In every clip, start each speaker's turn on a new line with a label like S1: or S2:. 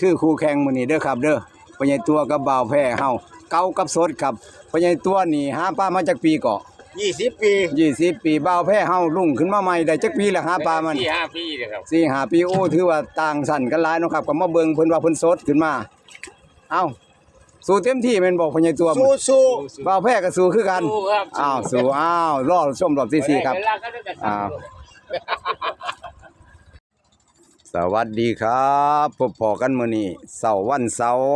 S1: คือคู่แข่งมื้อนี้เด้อครับ เด้อพ่อใหญ่ตัวกับบ่าวแพ้เฮาเก่ากับสดครับพ่อใหญ่ตัวนี่หาปลามาจากปีเกาะ
S2: ยี่สิบปี
S1: 20ปีบ่าวแพ้เฮาลุ่งขึ้นมาใหม่ได้จักปีละหาปลามัน
S2: สี่ห้าปีเลยครับ
S1: สี่ห้าปีโอ้ถือว่าต่างสั่นกันหลายเนาะครับก็มาเบิ่งเพิ่นว่าเพิ่นสดขึ้นมา เอ้าสู้เต็มที่แม่นบ่พ่อใหญ่ตัว
S2: สู้สู้
S1: บ่าวแพ้ก็สู้คือกัน
S2: สู้ครับ
S1: อ้าวสู้อ้าวรอชมรอบที่สี่ครับ
S2: เวลาก็ได้แต่
S1: อ้าว สวัสดีครับพบพอกันมื้อนี้เสาร์วันเสาร์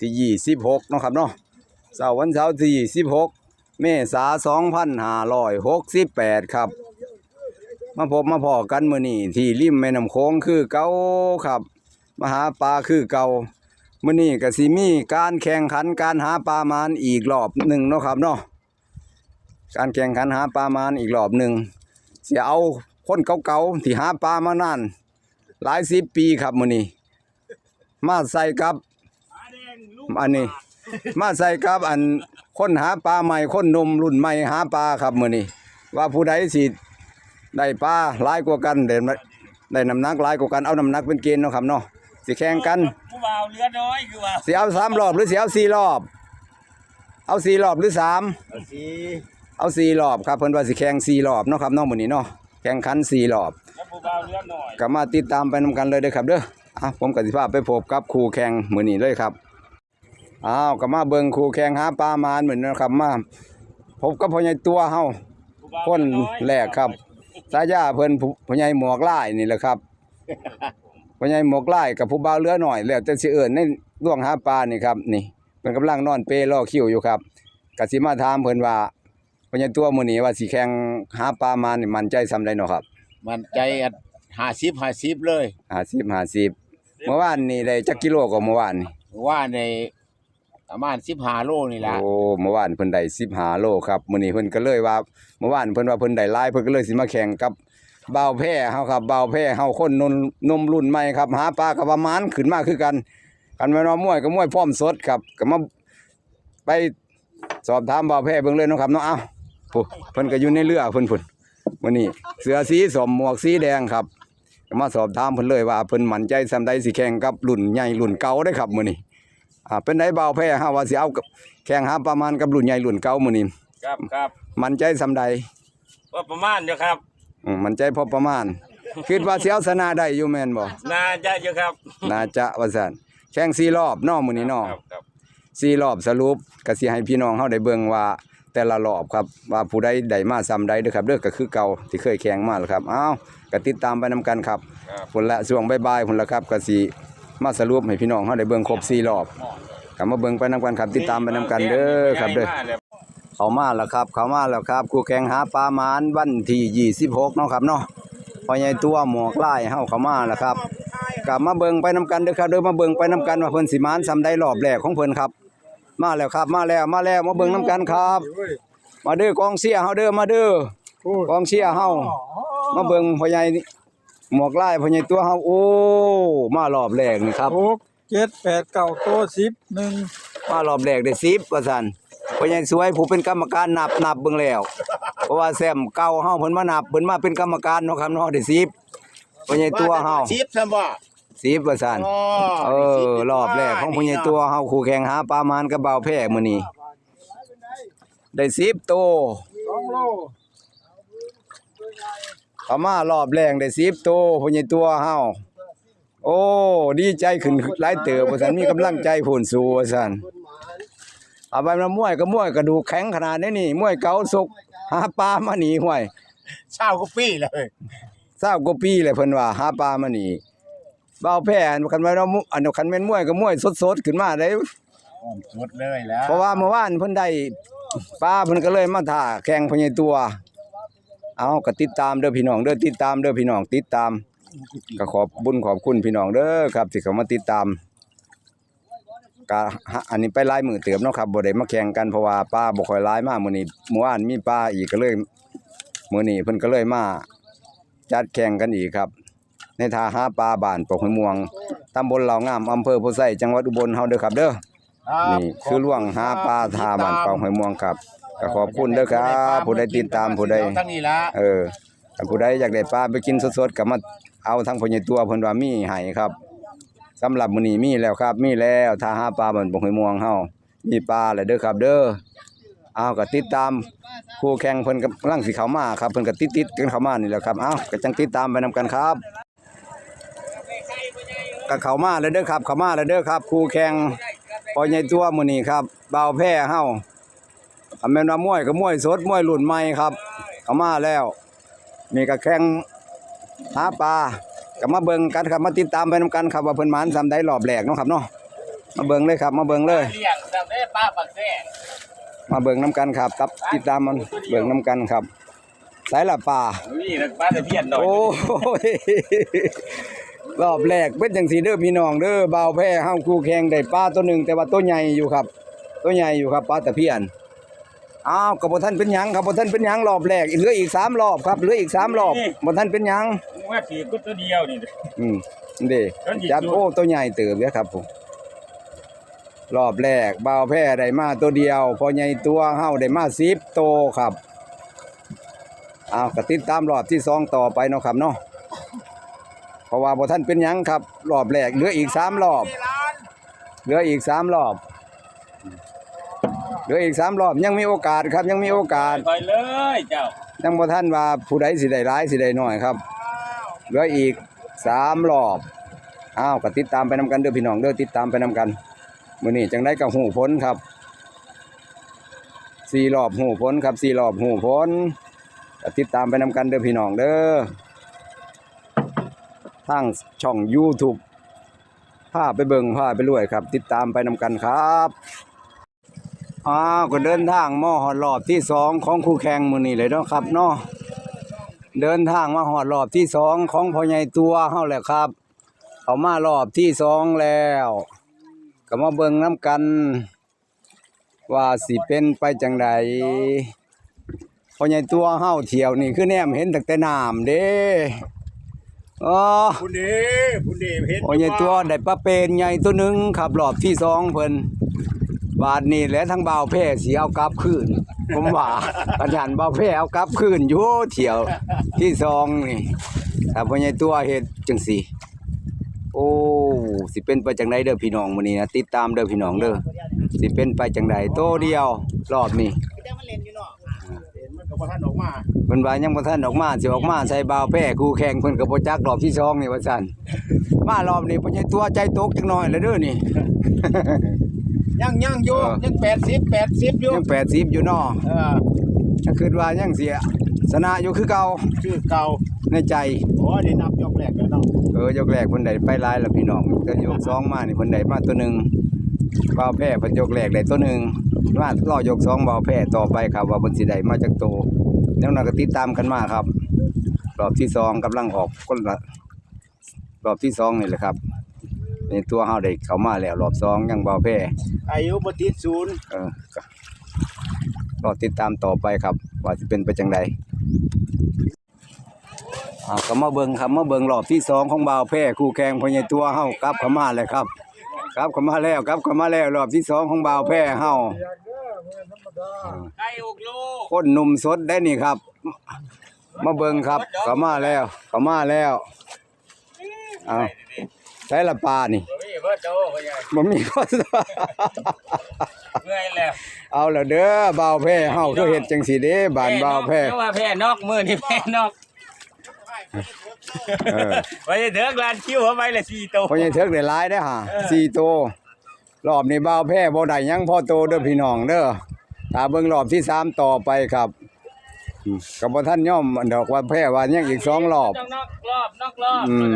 S1: ที่26เนะครับเนาะเสาร์วันเสาร์ที่26เมษายน2568ครับ มาพบมาพอกันมื้อนี้ที่ริมแม่น้ำโขงคือเก่าครับมาหาปลาคือเก่ามื้อนี้ก็สิมีการแข่งขันการหาปลามานอีกรอบหนึ่งนะครับเนาะการแข่งขันหาปลามานอีกรอบหนึ่งสิเอาคนเก่าๆที่หาปลามานาน หลายสิบปีครับมื้อนี้มาใส่กับ อันนี้ มาใส่กับอันคนหาปลาใหม่คนหนมรุ่นใหม่หาปลาครับมื้อนี้ ว่าผู้ใดสิได้ปลาหลายกว่ากันได้มาได้น้ำหนักหลายกว่ากันเอาน้ำหนักเป็นเกณฑ์เนาะครับเนาะสิแข่งกัน
S2: ผู้บ่าวเรือน้อยคือว่า
S1: สิเอาสามรอบหรือสิเอาสี่รอบ เอาสี่รอบหรือสาม
S2: สี่
S1: เอาสี่รอบครับเพิ่นว่าสิแข่งสี่รอบเนาะครับเนาะมื้อนี้เนาะแข่งขันสี่รอบ
S2: แล้ว ผู้บ่าวเรือน้อย
S1: ก็มาติดตามไปนำกันเลยเด้อครับเด้ออะผมกับสิพาพไปพบกับครูแข่งมือนี้เลยครับอ้าวก็มาเบิ่งครูแข่งหาปลามานเหมือนนะครับมาพบกับพ่อใหญ่ตัวเฮา
S2: ผู้บ่าว
S1: คน
S2: เรืออย
S1: แรกครับสายาเพิ่นพ่อใหญ่หมวกลายนี่แหละครับพ่อใหญ่หมวกลายกับผู้บ่าวเรือหน่อย แล้วแต่สิเอิ้นในล่วงหาปลานี่ครับนี่เพิ่นกำลังนอนเปรอคิวอยู่ครับกสิมาถามเพิ่นว่าพ่อใหญ่ตัวมื้อนี้ว่าสิแข่งหาปลามานี่มันใจซำใดเนาะครับ
S2: มันใจห้าสิบห้าสิบเลย
S1: 50 50เมื่อวานนี่ได้จักกิโลกว่าเมื่อวานนี่
S2: ว่าในประมาณสิบห้าโลนี่ละ
S1: โอ้เมื่อวานเพิ่นได้15โลครับมื้อนี้เพิ่นก็เลยว่าเมื่อวานเพิ่นว่าเพิ่นได้หลายเพิ่นก็เลยสิมาแข่งกับบ่าวแพ้เฮาครับบ่าวแพ้เฮาคนนนนมรุ่นใหม่ครับหาปลากับประมาณขึ้นมาคือกันกันแม่นว่ามวยก็มวยพร้อมสดครับก็มาไปสอบถามบ่าวแพ้เบิ่งเลยเนาะครับเนาะเอ้าผู้เพิ่นก็อยู่ในเรือเพิ่นพุ่น มื้อนี้เสื้อสีสมหมวกสีแดงครับก็มาสอบถามเพิ่นเลยว่าเพิ่นมั่นใจซำใดสิแข่งกับรุ่นใหญ่รุ่นเก่าได้ครับมื้อนี้อ่าเป็นไดบ่าวแพ้ฮาว่าสิเอากับแข่งหาประมาณกับรุ่นใหญ่รุ่นเก่ามื้อนี้
S2: ครับครับ
S1: มันใจสำใด
S2: ว่าประมาณอยู่ครับ
S1: อืมมันใจพอประมาณ คิดว่าสิเอาชนะได้อยู่แม่นบ่
S2: น่าจะอยู่ครับ
S1: น่าจะว่าซั่นแข่ง4รอบเนาะมื้อนี้เนาะ
S2: ครับครับ
S1: 4รอบสรุปก็สิให้พี่น้องเฮาได้เบิ่งว่า แต่ละรอบครับว่าผู้ใดได้มาซ้ำใดเด้อครับเด้อก็คือเก่าที่เคยแข่งมาแล้วครับเอ้าก็ติดตามไปนํกันครับ
S2: ครับ
S1: พุ่นละช่วงบ่ายๆพุ่นละครับก็สิมาสรุปให้พี่น้องเฮาได้เบิ่งครบ4รอบก็มาเบิ่งไปนํกันครับติดตามไปนํกันเด้อครับเด้อเขามาแล้วครับ เขามาแล้วครับคู่แข่งหาปลาหมานวันที่26เนาะครับเนาะพอใหญ่ตัวหมวกลายเฮาเข้ามาแล้วครับกลับมาเบิ่งไปนํกันเด้อครับเด้อมาเบิ่งไปนํกันว่าเพิ่นสิหมานซำใดรอบแรกของเพิ่นครับ มาแล้วครับ มาแล้วมาแล้วมาเบิ่งนํกันครับ มาเด้อกองเชียร์เฮาเด้อมาเด้อกองเชียร์เฮามาเบิ่งพ่อใหญ่หมวกลายพ่อใหญ่ตัวเฮาโอ้มารอบแรกนี่ครับ
S3: หกเจ็ดแปดเก้าโตสิบหนึ่ง
S1: มารอบแรกได้10ว่าซั่นพ่อใหญ่สวยผู้เป็นกรรมการนับนับเบิ่งแล้วเพราะว่าแซมเก่าเฮาเพิ่นมานับเพิ่นมาเป็นกรรมการเนาะครับเนาะได้10พ่อใหญ่ตัวเฮา
S2: สิบซะบ่
S1: 10ว่าซั่น
S2: อ๋อ
S1: เออรอบแรกของพ่อใหญ่ตัวเฮาคู่แข่งหาปลามานกับบ่าวแพ้มื้อนี้ได้10โต
S3: สองโล
S1: เข้ามารอบแรกได้10โตพ่อใหญ่ตัวเฮาโอ้ ดีใจขึ้นหลายเติบว่าซั่นมีกำลังใจพุ่นสู่ว่าซั่นเอาไปมามวยก็มวยกระดูกแข็งขนาดนี้นี่มวยเก่าสุกหาปลามาหนีห้วย
S2: เช้าก็ปีเลย
S1: เศร้ากว่าปีเลยเพิ่นว่าหาปลามานี่ บ่าวแพ้อันคันว่าเรามุอันคันแม่นมวยก็มวยสดๆขึ้นมาได้
S2: หมดเลยแล้ว
S1: เพราะว่าเมื่อวานเพิ่นได้ปลาเพิ่นก็เลยมาท่าแข่งพญตัว เอาก็ติดตามเด้อพี่น้องเด้อติดตามเด้อพี่น้องติดตามก็ขอบบุญขอบคุณพี่น้องเด้อครับที่เขามาติดตามก็ฮะอันนี้ไปหลายมือเติมเนาะครับบ่ได้มาแข่งกันเพราะว่าปลาบ่ค่อยหลายมามื้อนี้เมื่อวานมีปลาอีกก็เลยมื้อนี้เพิ่นก็เลยมาจัดแข่งกันอีกครับ ในท่าหาปลาบ้านปกห้วยม่วงตำบลเหล่างามอำเภอโพไซจังหวัดอุบลเฮาเด้อครับ เด้อนี่คือล่วงหาปลาทาบ้านเปาหอยม่วงครับก็ขอบคุณเด้อครับผู้ใดติดตามผู้ใด
S2: เอาทั้งนี้ละ
S1: เออถ้าผู้ใดอยากได้ปลาไปกินสดๆก็มาเอาทั้งพญตัวเพิ่นว่ามีให้ครับสำหรับมื้อนี้มีแล้วครับ มีแล้วถ้าหาปลาบันบกหอยม่วงเฮามีปลาแล้วเด้อครับ เด้อเอาก็ติดตามคู่แข่งเพิ่นกำลังสิเข้ามาครับเพิ่นก็ติดๆกันเข้ามานี่แหละครับเอาก็จังติดตามไปนํกันครับ ก็เข้ามาแล้วเด้อครับเข้ามาแล้วเด้อครับคู่แข่งพอใหญ่ตัวมื้อนี้ครับบ่าวแพ้เฮาอแม่นว่ามวยก็มวยสดมวยรุ่นใหม่ครับเข้ามาแล้วนี่ก็แข่งหาปลาก็มาเบิ่งกันครับมาติดตามไปนํกันครับว่าเพิ่นหมานซำใดรอบแรกเนาะครับเนาะมาเบิ่งเลยครับมาเบิ่งเลย
S2: เลี้ยงจำได้ป้าปักแซ่
S1: มาเบิ่งน้ำกันครับตับติดตามมันเบิ่งน้ำกันครับสายละป่า
S2: นี่นะป้าตะเพียนหน่อย
S1: โอ้ย รอบแรกเป็นจังสีเด้อพี่น้องเด้อบ่าวแพ้ห้าคู่แข่งได้ปลาตัวหนึ่งแต่ว่าตัวใหญ่อยู่ครับ ตัวใหญ่อยู่ครับปลาตะเพียนอ้าวกับบ่ท่านเป็นหยังครับบ่ท่านเป็นหยังรอบแรกเหลืออีกสามรอบครับเหลืออีกสามรอบบ่ท่านเป็นหยัง
S2: ว่าถือก็ตัวเดียวนี่
S1: อืมเด้จัดโอ้ตัวใหญ่เติบเด้อครับผมรอบแรกบ่าวแพ้ได้มาตัวเดียว พอใหญ่ตัวเฮาได้มา10โตวครับอ้าวก็ติดตามรอบที่สองต่อไปเนาะครับเนาะเพ ราะว่าบ่ท่านเป็นหยังครับ รอบแรกเหลืออีกสามรอบ เหลืออีกสามรอบ เหลืออีกสามรอบ ยังมีโอกาสครับ ยังมีโอกาส
S2: ไปเลยเจ้า
S1: ยังบ่ท่านว่าผู้ใดสิได้ร้ายสิได้น้อยครับ เหลืออีกสามรอบ อ้าวก็ติดตามไปนำกันเด้อพี่น้องเด้อติดตามไปนำกันมื้อนี้จังได้กับหูผลครับสี่รอบหูผลครับสี่รอบหูผลก็ติดตามไปนำกันเด้อพี่น้องเด้อ ทางช่อง YouTube พาไปเบิงพาไปรวยครับ ติดตามไปนำกันครับอ้าวก็เดินทางมาฮอดรอบที่สองของคู่แข่งมือนี้เลยเนาะครับเนาะเดินทางมาฮอดรอบที่สองของพ่อใหญ่ตัวเฮาแหละครับ เขามารอบที่สองแล้วก็มาเบิงน้ำกัน ว่าสิเป็นไปจังใดพอใหญ่ตัวเฮาเที่ยวนี่คือแนมเห็นตั้งแต่น้ำเด้ อ๋อ
S2: คุณดีคุณดีเห็น
S1: พอใหญ่ตัวได้ปลาเป็นใหญ่ตัวหนึงครับรอบที่สองเพิ่นบาดนี้แหละทั้งบ่าวแพร่สิเอากลับคืนผมว่าอาจารย์บ่าวแพร่เอากลับคืนอยู่เที่ยวที่สองนี่ถ้าพอใหญ่ตัวเฮ็ดจังซี่ โอ้สิเป็นไปจังไดเด้อพี่น้องมื้อนี้นะติดตามเด้อพี่น้องเด้อสิเป็นไปจังไดโตเดียวรอบนี้
S2: มันก็ บ่ทันออกมา
S1: เพิ่นว่ายังบ่ทันออกมาสิออกมาใส่บาวแพ้คู่แข่งเพิ่นก็บ่จักรอบที่สองนี่ว่าซั่นมารอบนี้เพิ่นยังตัวใจตกจักหน่อยแล้วเด้อนี่
S2: ยังยังอยู่ยังแปดสิบแปดสิบอยู่
S1: ยัง80อยู่เนาะ
S2: เออ
S1: ก็คิดว่ายังสิชนะอยู่คือเก่า
S2: ชื่อเก่า
S1: ในใจ
S2: โอ้ได้นับยกแรกแล้วเนาะ
S1: เออยกแรกเพิ่นได้ไปหลายแล้วพี่น้องแต่ยกสองมานี่เพิ่นได้มาตัวหนึงบาวแพ้เพิ่นยกแรกได้ตัวหนึง มารอยกสองบาวแพ้ต่อไปครับ ว่าเพิ่นสิได้มาจากโตแล้วน่าก็ติดตามกันมาครับ รอบที่สองกำลังออกคนละรอบที่สองนี่แหละครับในตัวเฮาได้เข้ามาแล้วรอบสองยังบาวแพ้
S2: อายุบ่ติดศูนย์
S1: เออก็รอติดตามต่อไปครับ ว่าสิเป็นไปจังใดอ่าก็มาเบิ่งครับมาเบิ่งรอบที่สองของบ่าวแพร่คู่แข่งพอใหญ่ตัวเฮากลับเข้ามาเลยครับกลับเข้ามาแล้วกลับเข้ามาแล้วรอบที่สองของบ่าวแพร่เฮา
S2: ไก่อกโล
S1: คนหนุ่มสดได้นี่ครับ มาเบิ่งครับเข้ามาแล้วเข้ามาแล้วเอาใช้ละปลานี่
S2: บ่มีเบิดโตพ่อใหญ่
S1: บ่มีคน
S2: เมื่อยแล้ว
S1: เอาแล้วเด้อบ่าวแพร่เฮาคือเฮ็ดจังซี่เด้บ้านบ่าวแพร่
S2: ว่าแพ้นอกมื้อนี่แพ้นอก
S1: เออ
S2: ไว้เด้อกลานคิวเอาไว้ละ4โต
S1: พอใหญ่เถิกได้หลายได้อห่าสี่โตว รอบนี้บ่าวแพ้บ่ได้หยังพอโตเด้อพี่น้องเด้อถ้าเบิ่งรอบที่สามต่อไปครับอืมก็บ่ทันย่อมอันดอกว่าแพ้ว่ายังอีกสองรอบ
S2: นอกนอกรอบนอกรอบ
S1: อืม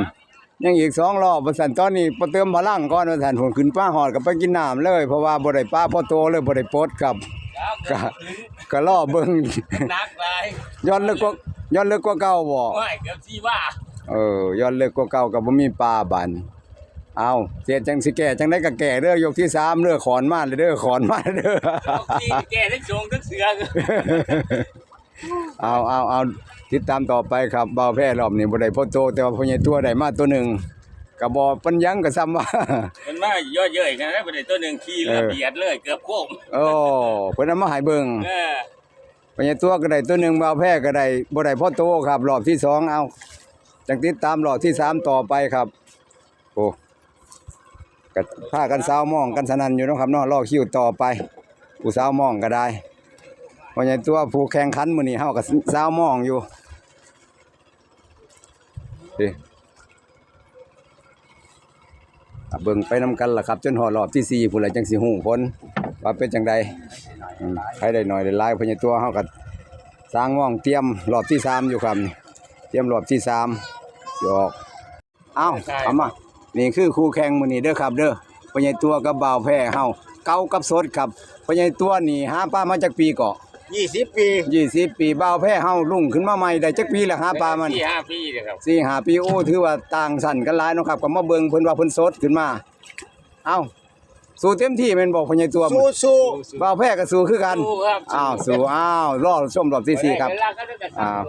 S1: ยังอีกสองรอบว่าซั่นตอนนี้บ่เติมพลังก่อนว่าซั่นผมขึ้นป้าหอดก็ไปกินน้ำเลย เพราะว่าบ่ได้ป้าพอโตเลยบ่ได้ปลดครับก็ ก็รอเบิ่ง
S2: นักหลาย
S1: ย้อนลึกกว่าย้อนลึกกว่าเก่าบ่
S2: โอ้ยเกือบสิว่า
S1: เออย้อนลึกกว่าเก่าก็บ่มีปลาบัดน เอาเสียจังสิแก่จังได้ก็แก่เด้อยกที่สามเด้อขอนมาเลยเด้อขอนมาเด้อ
S2: เอาขี้แก่ทั้งโจงทั้งเสือ
S1: เอาเอาเอาติดตามต่อไปครับเบาแพร่รอบนี้บ่ได้พ่อโต แต่ว่าพ่อใหญ่ตัวได้มาตัวหนึ่งก็บ่ปัญญังก็ซ้ำว่า
S2: มันมาย่อเย้ยกันนะบ่ได้ตัวหนึงขี่เรือเบียดเลยเกือบโค้ง
S1: โอ้เพิ่นเอามาให้เบิ่ง
S2: เออ
S1: พ่อใหญ่ตัวก็ได้ตัวหนึ่งเบาแพร่ก็ได้บ่ได้พ่อโตครับรอบที่สองเอาจังติดตามรอบที่สามต่อไปครับโอ้ ก็พากันสาวมองกันสนันอยู่นะครับเนาะรอคิวต่อไป ผู้สาวมองก็ได้เพราะใหญ่ตัวผู้แข่งขันมือนี้เฮาก็สาวมองอยู่นี่อะเบิ่งไปนํกันล่ะครับจนฮอรอบที่สี่พุ่นละจังสิฮู้ผลว่าเป็นจังใดใครได้หน้อยได้ลายพราะใหญ่ตัวเฮาก็สร้างมองเตรียมรอบที่สามอยู่ครับเตรียมรอบที่สามออกเอ้าเอามา นี่คือคู่แข่งมื้อนี้เด้อครับ เด้อพ่อใหญ่ตัวกับบ่าวแพ้เฮาเก่ากับสดครับพ่อใหญ่ตัวนี่หาปลามาจากปีเกาะ
S2: ยี่สิบปี
S1: 20ปีบ่าวแพ้เฮารุ่งขึ้นมาใหม่ได้จักปีละหาปลามัน
S2: สี่ห้าปีเลยครับ
S1: สี่ห้าปีโอ้ถือว่าต่างสั่นกันหลายเนาะครับก็มาเบิ่งเพิ่นว่าเพิ่นสดขึ้นมา เอ้าสู้เต็มที่แม่นบอกพ่อใหญ่ตัว
S2: สู้สู้
S1: บ่าวแพ้ก็สู้คือกัน
S2: สู้ครับ
S1: อ้าวสู้อ้าวรอชมรอบที่สี่ครับ
S2: เวลาก็จะ
S1: อ้าว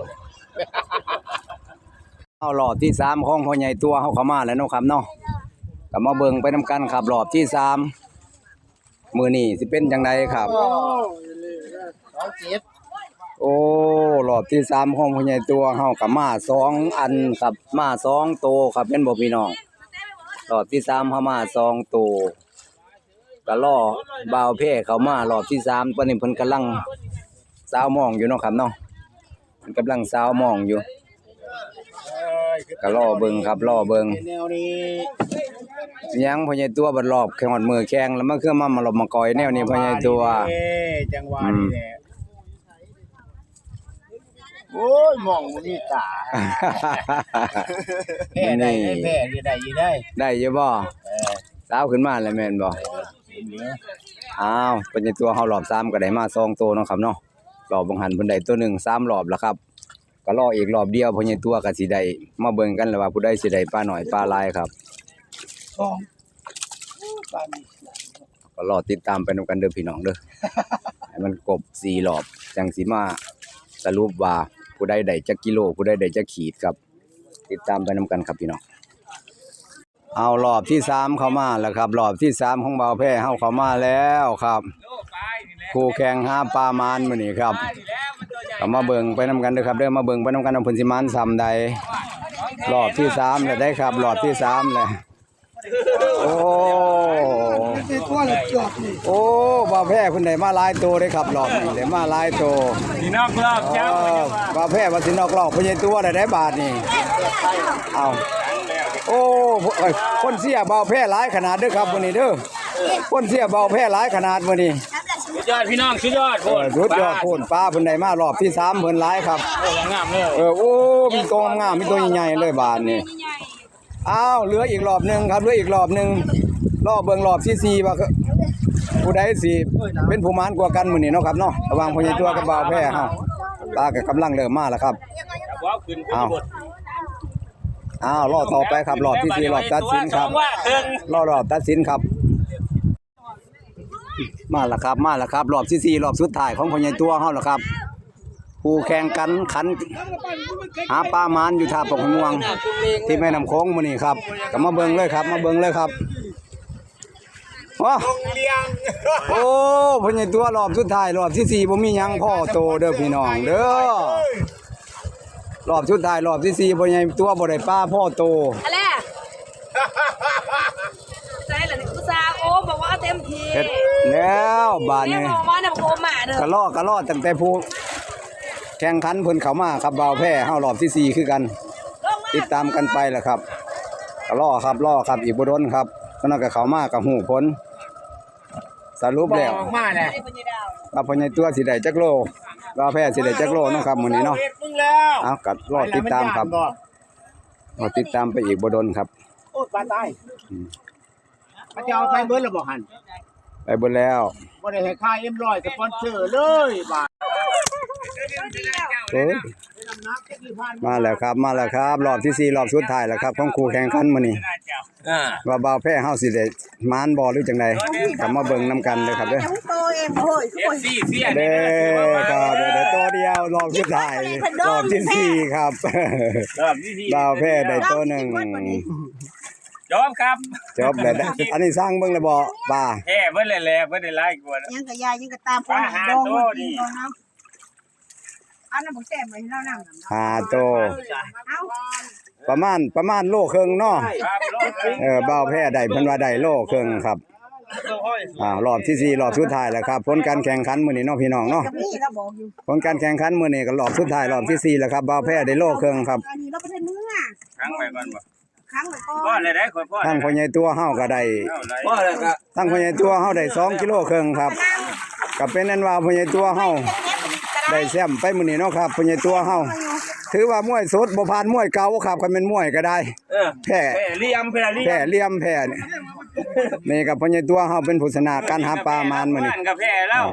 S1: เอารอบที่สามของพ่อใหญ่ตัวเฮาเข้ามาแล้วเนาะครับเนาะก็มาเบิ่งไปนํกันครับรอบที่สามมือนี้สิเป็นจังไดครับ
S2: สองเจ็ด
S1: โอ้รอบที่สามของพ่อใหญ่ตัวเฮาก็มาสองอันครับมาสองโตวครับเป็นบ่พี่น้องรอบที่สามเฮามาสองโตวก็รอบ่าวเพ่เขามารอบที่สามตอนนี้เพิ่นกำลังสาวมองอยู่เนาะครับเนาะเพิ่นกำลังสาวมองอยู่ ก็รอเบิ่งครับรอเบิ่ง
S2: แนวนี้
S1: ยังพ่อใหญ่ตัวบัดรอบแข่งฮอดมือแข่งแล้วมันคือมามาหลบมากอยแนวนี้พ่อใหญ่ตัว
S2: เอ้จังหวะนี่แหละโอ้ยมองมันนี่ตาแพ้ได้
S1: นี่
S2: ได้แพ้ได้ได้อยู่ได้
S1: ได้อยู่บ่
S2: เออ
S1: สาวขึ้นมาแล้วแม่นบ่
S2: เหลือ
S1: อ้าวเป็นจังตัวเฮารอบสามก็ได้มาสองตัวเนาะครับเนาะรอบบางหันเพิ่นได้ตัวหนึ่งสามรอบแล้วครับ ก็รออีกรอบเดียวเพราะใหญ่ตัวก็สิได้มาเบิ่งกันแล้วว่าผู้ใดสิได้ปลาหน่อยปลาลายครับ
S3: สอง
S1: ก็รอติดตามไปนํกันเด้อพี่น้องเด้อให้มันกบสี่รอบจังสิมาสรุปว่าผู้ใดได้จักกิโลผู้ใดได้จักขีดครับ ติดตามไปนํกันครับพี่น้องเอารอบที่สามเข้ามาแล้วครับรอบที่สามของเบาแพร่เฮาเข้ามาแล้วครับ คู่แข่งห้าปลามานมือนี้ครับ ก็มาเบิ่งไปนํกันเด้อครับเด้อมาเบิ่งไปนํกันว่าเพิ่นสิมานซ้ำใดรอบที่สามแล้วได้ครับรอบที่สามแล้วโอ้
S3: นี่ตัวละจอบนี่
S1: โอ้บ่าแพ้เพิ่นได้มาลายตัวเด้ครับรอบนี้ได้มาลายตัว
S2: พี่น้องรอบ
S1: เจ้าบาแพ้ว่าสินอกรอบเพิ่นใหญ่ตัวได้ได้บาทนี่เอาโอ้คนเสียบ่าแพ้หลายขนาดเด้อครับมื้อนี้เด้อคนเสียบ่าแพ้หลายขนาดมื้อนี้
S2: สุดยอดพี่น้องสุดยอด
S1: เออสุดยอดโพนปลาเพิ่นได้มารอบที่สามเพิ่นหลายครับ
S2: โอ้งามเลย
S1: เออโอ้มีตัวงามๆมีตัวใหญ่ๆเลยบาทนี่อ้าวเหลืออีกรอบหนึงครับเหลืออีกรอบหนึงรอบเบิ่งรอบที่สี่ว่าคือผู้ใดสิเป็นผู้มานกว่ากันมื้อนี้เนาะครับเนาะระหว่างพญตัวกับบ่าวแพ้เฮาปลาก็กำลังเริ่มมาแล้วครับ
S2: ว้าวขึ้น
S1: อ้าวอ้าวรอบต่อไปครับรอบที่สี่รอบตัดสินครับ
S2: ว่าเครื่อง
S1: รอบรอบตัดสินครับ มาแล้วครับ มาแล้วครับ รอบที่สี่รอบสุดท้ายของพญตัวเฮาแล้วครับ ผู้แข่งกันขันหาปลามานอยู่ท่าปกม่วง ที่แม่น้ำโค้งมื้อนี้ครับก็มาเบิ่งเลยครับ มาเบิ่งเลยครับว้าโอ้พญตัวรอบสุดท้ายรอบที่สี่บ่มีหยังพ่อโตเด้อพี่น้องเด้อรอบสุดท้ายรอบที่สี่พญตัวบ่ได้ปลาพ่อโต
S4: อะไรอะใจเหรอเนี่ยอุตส่าห์โอ้บอกว่าเอาเต็มที
S1: เฮ็ด แล้วบาด
S4: เนี่ย
S1: นี้
S4: บอกว่าเนี่ยบอกโอหมาเด้อกะ
S1: ล้อกะล้อตั้งแต่ผู้แข่งขันเพิ่นเข้ามาครับบ่าวแพ้เฮารอบที่สี่คือกัน
S4: ลงมา
S1: ติดตามกันไปแหละครับก็ล่อครับล่อครับอีกบ่ดนครับก็นั่นก็เข้ามากับหูผลสรุป
S2: บอ
S1: แล้ว
S2: กมาแหละ
S4: ไอ้ปัญญาดาว
S1: ว่าพญายตัวสิได้จักโลว่าแพ้สิได้จักโลเนาะครับมื้อนี้เนาะ
S2: มึงแล้ว
S1: เอากัดรอติดตามครับรอติดตามไปอีกบ่ดนครับ
S2: โอ้ปลาตายพระเจ้าใส่เบิร์ดระบอกหัน
S1: ไปเบิดแล้ว
S2: บ่ได้ให้ค่าเอ็มร้อยสปอนเซอร์เลยบาท
S1: เอ้ยมาแล้วครับมาแล้วครับ รอบที่สี่รอบสุดท้ายแล้วครับของคู่แข่งขันมื้อนี้
S2: อ่า
S1: ว่าบ่าวแพ้เฮาสิได้มานบ่หรือจังไดก็มาเบิ่งนํกันเด้อครับเด้อ
S4: โตเองโอ้ย
S2: เอฟซีเสีย
S1: เด้ครับเดี๋ยวเดี๋ยวตัวเดียวรอบสุดท้ายรอบที่สี่ครับ
S2: รอบที่สี่
S1: ดาวแพ้ได้ตัวหนึ่ง
S2: จบครับ
S1: จบแล้วได้อันนี้สร้างเบิ่งแล้วบ่ป้า
S2: แพ้เบิ่นแหละๆเบิ่นได้หลายกว่า
S4: ยังกับยายยังกับตามพ่อ
S2: ปลาหา
S4: ดอง
S2: โต
S4: มา
S2: ดิ
S4: กินเอาน้ำอันนั้นผมแต้มไว้ให้เรานั่ง
S1: หาตัว
S4: เอ้า
S2: เอ
S1: ประมาณประมาณโลครึ่งเนาะเออเบาแพ้ได้เพิ่นว่าได้โลครึ่งครับอ่ารอบที่สี่รอบสุดท้ายแล้วครับผลการแข่งขันมื้อนี้เนาะพี่น้องเนาะ
S4: กับนี่เราบอกอยู่
S1: ผลการแข่งขันมื้อนี้ก็รอบสุดท้ายรอบที่สี่แล้วครับเบาแพ้ได้โลครึ่งครับ
S4: อันนี้เราไปเทเนื้อ
S5: ครั้งไว้ก่อนบ่
S4: ครั้งละก้
S5: พ่อ
S4: อน
S5: เลยได้คนพ่อ
S1: ทั้งพ่อใหญ่ตัวเฮาก็ได้
S5: พ่อเลยก็
S1: ทั้งพ่อใหญ่ตัวเฮาได้สองกิโลครึ่งครับก็เป็นนั้นว่าพ่อใหญ่ตัวเฮาได้แชมป์ไปมื้อนี้เนาะครับพ่อใหญ่ตัวเฮาถือว่ามวยสดบ่ผ่านมวยเก่าครับคันเป็นมวยก็ได้
S5: เออ
S1: แพ้
S5: แพ้เลี่ยมแพ้เลี่ย
S1: แพ้
S5: ม
S1: เหลี่ยมแพ้นี่นี่กับพ่อใหญ่ตัวเฮาเป็นผู้ชนะการหาปลามานมื้อนี้
S5: กับแพ้แล้ว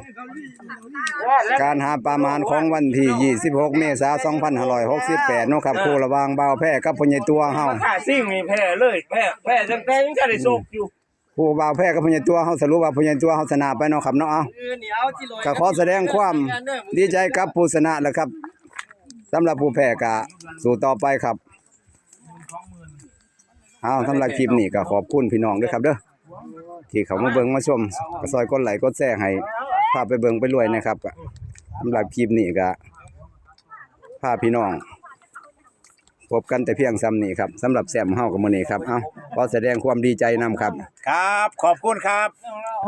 S1: การหาปลามานของวันที่ 26 เมษายน2568เนาะครับคู่ระหว่างบ่าวแพ้กับพ่อใหญ่ตัวเฮา
S5: ข้าซิ่งมีแพ้เลยแพ้แพ้ตั้งแต่ยังจะได้โศกอยู่
S1: ผู้บ่าวแพ้กับพ่อใหญ่ตัวเฮาสรุปว่าพ่อใหญ่ตัวเฮาชนะไปเนาะครับเนาะเอา
S5: เหนียวจิโรย
S1: ก็ขอแสดงความดีใจกับผู้ชนะแหละครับสำหรับผู้แพ้ก็สู้ต่อไปครับเอาสำหรับคลิปนี้ก็ขอบคุณพี่น้องด้วยครับเด้อที่เขามาเบิ่งมาชมก็ซอยกดไลค์กดแชร์ให้ พาไปเบิ่งไปรวยนะครับก็สำหรับคลิปนี้ก็พาพี่น้อง พบกันแต่เพียงซ้ำนี้ครับสำหรับแซมเฮากับมื้อนี้ครับเอ้าขอแสดงความดีใจนํครับ
S2: ครับ ขอบคุณครับ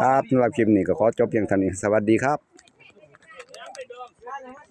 S1: ครับสำหรับคลิปนี้ก็ขอจบเพียงเท่านี้สวัสดีครับ